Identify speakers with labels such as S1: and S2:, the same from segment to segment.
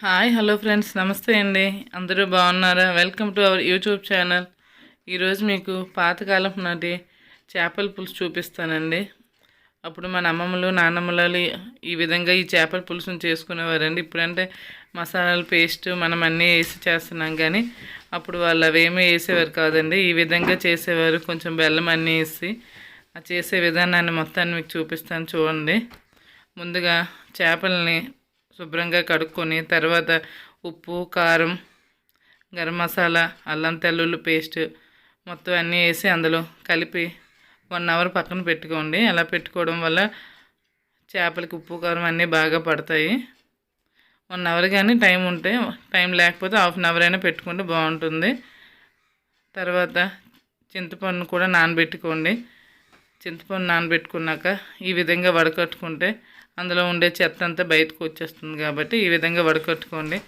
S1: Hi hello friends నమస్తే అండి. అందరూ బాగున్నారా? Welcome to our YouTube channel. ఈరోజు మీకు పాతకాలం నాటి చేపల పులుసు చూపిస్తానండి. అప్పుడు మన అమ్మమ్మలు నాన్నమ్మలు ఈ విధంగా ఈ చేపల పులుసును చేసుకునేవారండి. ఇప్పుడంటే మసాలాలు పేస్ట్ మనం అన్నీ వేసి చేస్తున్నాం కానీ అప్పుడు వాళ్ళు అవేమీ వేసేవారు కాదండి. ఈ విధంగా చేసేవారు. కొంచెం బెల్లం అన్నీ వేసి ఆ చేసే విధానాన్ని మొత్తాన్ని మీకు చూపిస్తాను చూడండి. ముందుగా చేపల్ని శుభ్రంగా కడుక్కొని తర్వాత ఉప్పు కారం గరం మసాలా అల్లం తెల్లుల్లి పేస్ట్ మొత్తం అన్నీ వేసి అందులో కలిపి వన్ అవర్ పక్కన పెట్టుకోండి. అలా పెట్టుకోవడం వల్ల చేపలకి ఉప్పు కారం అన్నీ బాగా పడతాయి. వన్ అవర్ కానీ టైం ఉంటే టైం లేకపోతే హాఫ్ అన్ అవర్ అయినా పెట్టుకుంటే బాగుంటుంది. తర్వాత చింతపండు కూడా నానబెట్టుకోండి. చింతపండు నానబెట్టుకున్నాక ఈ విధంగా వడకట్టుకుంటే అందులో ఉండే చెత్త అంతా బయటకు వచ్చేస్తుంది కాబట్టి ఈ విధంగా వడకట్టుకోండి.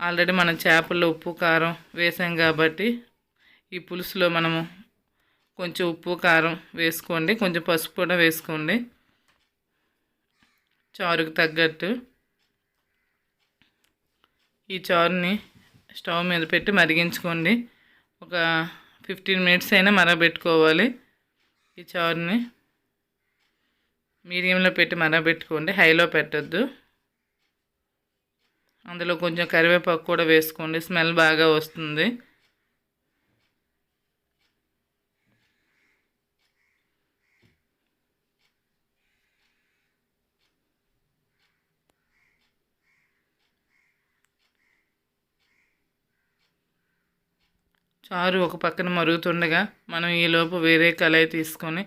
S1: ఆల్రెడీ మనం చేపల్లో ఉప్పు కారం వేసాం కాబట్టి ఈ పులుసులో మనము కొంచెం ఉప్పు కారం వేసుకోండి. కొంచెం పసుపు కూడా వేసుకోండి. చారుకు తగ్గట్టు ఈ చారుని స్టవ్ మీద పెట్టి మరిగించుకోండి. ఒక ఫిఫ్టీన్ మినిట్స్ అయినా మరగబెట్టుకోవాలి ఈ చారుని. మీడియంలో పెట్టి మరగబెట్టుకోండి హైలో పెట్టద్దు. అందులో కొంచెం కరివేపాకు కూడా వేసుకోండి. స్మెల్ బాగా వస్తుంది. చారు ఒక పక్కన మరుగుతుండగా మనం ఈలోపు వేరే కళాయి తీసుకొని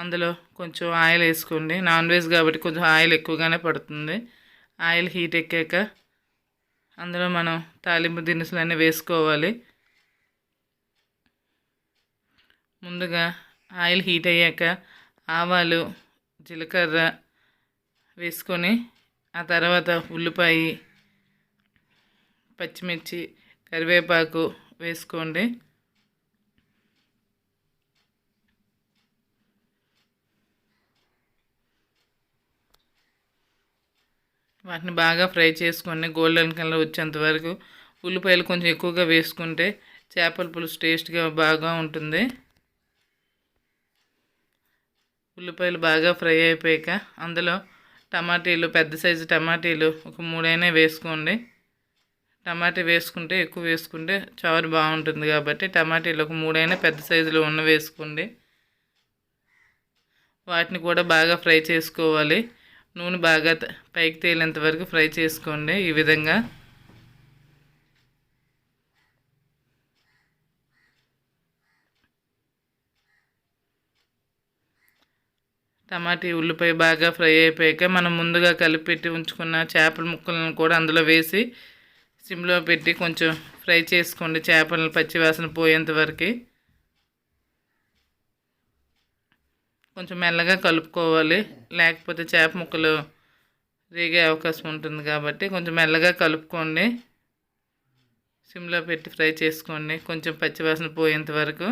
S1: అందులో కొంచెం ఆయిల్ వేసుకోండి. నాన్ వెజ్ కాబట్టి కొంచెం ఆయిల్ ఎక్కువగానే పడుతుంది. ఆయిల్ హీట్ ఎక్కాక అందులో మనం తాలింపు దినుసులు అన్నీ వేసుకోవాలి. ముందుగా ఆయిల్ హీట్ అయ్యాక ఆవాలు జీలకర్ర వేసుకొని ఆ తర్వాత ఉల్లిపాయ పచ్చిమిర్చి కరివేపాకు వేసుకోండి. వాటిని బాగా ఫ్రై చేసుకొని గోల్డెన్ కలర్ వచ్చేంత వరకు ఉల్లిపాయలు కొంచెం ఎక్కువగా వేసుకుంటే చేపల పులుసు టేస్ట్గా బాగా ఉంటుంది. ఉల్లిపాయలు బాగా ఫ్రై అయిపోయాక అందులో టమాటీలు పెద్ద సైజు టమాటీలు ఒక మూడైనా వేసుకోండి. టమాటా వేసుకుంటే ఎక్కువ వేసుకుంటే చారు బాగుంటుంది కాబట్టి టమాటీలు ఒక మూడైనా పెద్ద సైజులో ఉన్న వేసుకోండి. వాటిని కూడా బాగా ఫ్రై చేసుకోవాలి. నూనె బాగా పైకి తేలేంత వరకు ఫ్రై చేసుకోండి ఈ విధంగా. టమాటీ ఉల్లిపాయ బాగా ఫ్రై అయిపోయాక మనం ముందుగా కలిపెట్టి ఉంచుకున్న చేపల ముక్కలను కూడా అందులో వేసి సిమ్లో పెట్టి కొంచెం ఫ్రై చేసుకోండి చేపలను పచ్చివాసన పోయేంత వరకు. కొంచెం మెల్లగా కలుపుకోవాలి. లేకపోతే చేప ముక్కలు రేగే అవకాశం ఉంటుంది కాబట్టి కొంచెం మెల్లగా కలుపుకోండి. సిమ్లో పెట్టి ఫ్రై చేసుకోండి. కొంచెం పచ్చివాసన పోయేంత వరకు.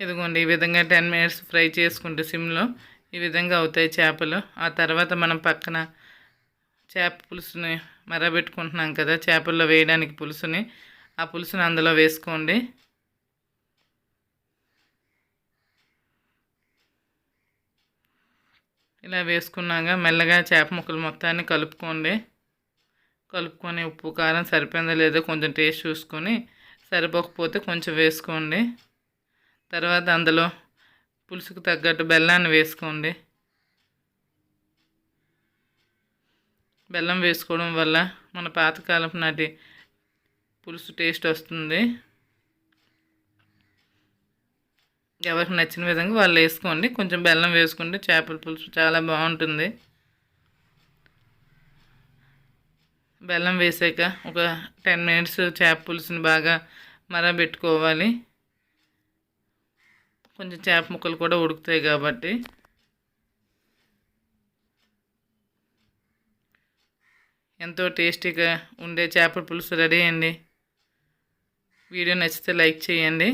S1: ఇదిగోండి ఈ విధంగా టెన్ మినిట్స్ ఫ్రై చేసుకుంటే సిమ్లో ఈ విధంగా అవుతాయి చేపలు. ఆ తర్వాత మనం పక్కన చేప పులుసుని మరబెట్టుకుంటున్నాం కదా చేపల్లో వేయడానికి పులుసుని. ఆ పులుసుని అందులో వేసుకోండి. ఇలా వేసుకున్నాక మెల్లగా చేప ముక్కలు మొత్తాన్ని కలుపుకోండి. కలుపుకొని ఉప్పు కారం సరిపోయిందో లేదో కొంచెం టేస్ట్ చూసుకొని సరిపోకపోతే కొంచెం వేసుకోండి. తర్వాత అందులో పులుసుకు తగ్గట్టు బెల్లాన్ని వేసుకోండి. బెల్లం వేసుకోవడం వల్ల మన పాతకాలం నాటి పులుసు టేస్ట్ వస్తుంది. ఎవరికి నచ్చిన విధంగా వాళ్ళు వేసుకోండి. కొంచెం బెల్లం వేసుకుంటే చేపల పులుసు చాలా బాగుంటుంది. బెల్లం వేసాక ఒక టెన్ మినిట్స్ చేప పులుసుని బాగా మరబెట్టుకోవాలి. కొంచెం చేప ముక్కలు కూడా ఉడుకుతాయి కాబట్టి. ఎంతో టేస్టీగా ఉండే చేపల పులుసు రెడీ అండి. వీడియో నచ్చితే లైక్ చేయండి.